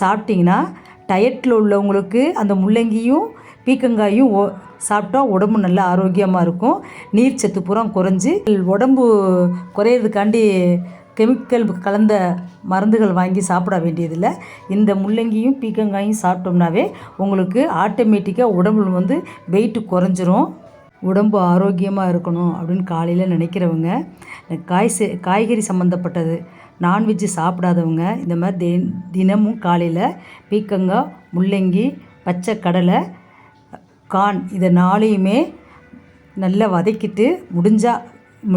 சாப்பிட்டிங்கன்னா டயட்டில் உள்ளவங்களுக்கு அந்த முள்ளங்கியும் பீக்கங்காயும் ஓ சாப்பிட்டா உடம்பு நல்லா ஆரோக்கியமாக இருக்கும். நீர் சத்து பூரா குறைஞ்சி உடம்பு குறையிறதுக்காண்டி கெமிக்கல் கலந்த மருந்துகள் வாங்கி சாப்பிட வேண்டியதில்லை. இந்த முள்ளங்கியும் பீக்கங்காயும் சாப்பிட்டோம்னாவே உங்களுக்கு ஆட்டோமேட்டிக்காக உடம்புல வந்து வெயிட்டு குறைஞ்சிரும். உடம்பு ஆரோக்கியமாக இருக்கணும் அப்படின்னு காலையில் நினைக்கிறவங்க காய் சே காய்கறி சம்மந்தப்பட்டது நான்வெஜ்ஜு சாப்பிடாதவங்க இந்த மாதிரி தி தினமும் காலையில் பீக்கங்காய் முள்ளங்கி பச்சை கடலை கான் இதை நாளையுமே நல்லா வதக்கிட்டு முடிஞ்சால்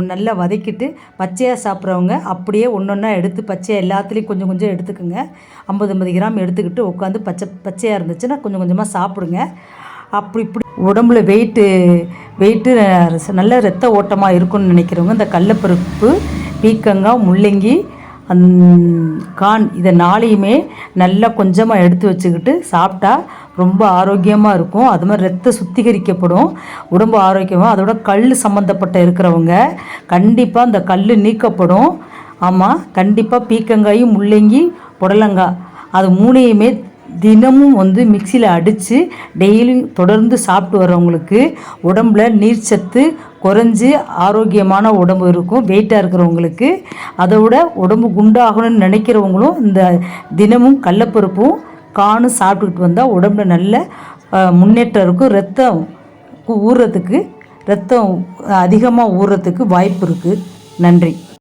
நல்லா வதக்கிட்டு பச்சையாக சாப்பிட்றவங்க அப்படியே ஒன்று ஒன்றா எடுத்து பச்சையாக எல்லாத்துலேயும் கொஞ்சம் கொஞ்சம் எடுத்துக்கோங்க. ஐம்பது ஐம்பது கிராம் எடுத்துக்கிட்டு உட்காந்து பச்சை பச்சையாக இருந்துச்சுன்னா கொஞ்சம் கொஞ்சமாக சாப்பிடுங்க. அப்படி இப்படி உடம்புல வெயிட்டு வெயிட்டு நல்ல ரத்த ஓட்டமாக இருக்கும்னு நினைக்கிறவங்க இந்த கடலப்பருப்பு பீக்கங்காய் முள்ளங்கி அந் கான் இதை நாளையுமே நல்லா கொஞ்சமாக எடுத்து வச்சுக்கிட்டு சாப்பிட்டா ரொம்ப ஆரோக்கியமாக இருக்கும். அது மாதிரி ரத்த சுத்திகரிக்கப்படும். உடம்பு ஆரோக்கியமாக அதோட கல் சம்மந்தப்பட்ட இருக்கிறவங்க கண்டிப்பாக அந்த கல் நீக்கப்படும். ஆமாம் கண்டிப்பாக பீக்கங்காயும் முள்ளங்கி புடலங்காய் அது மூணையுமே தினமும் வந்து மிக்சியில் அடித்து டெய்லியும் தொடர்ந்து சாப்பிட்டு வரவங்களுக்கு உடம்புல நீர்ச்சத்து குறைஞ்சி ஆரோக்கியமான உடம்பு இருக்கும் வெயிட்டாக இருக்கிறவங்களுக்கு. அதை விட உடம்பு குண்டாகணும்னு நினைக்கிறவங்களும் இந்த தினமும் கடலப்பருப்பும் காணும் சாப்பிட்டுக்கிட்டு வந்தால் உடம்புல நல்ல முன்னேற்றம் இருக்கும். ரத்தம் ஊறுறதுக்கு ரத்தம் அதிகமாக ஊறுறதுக்கு வாய்ப்பு இருக்குது நன்றி.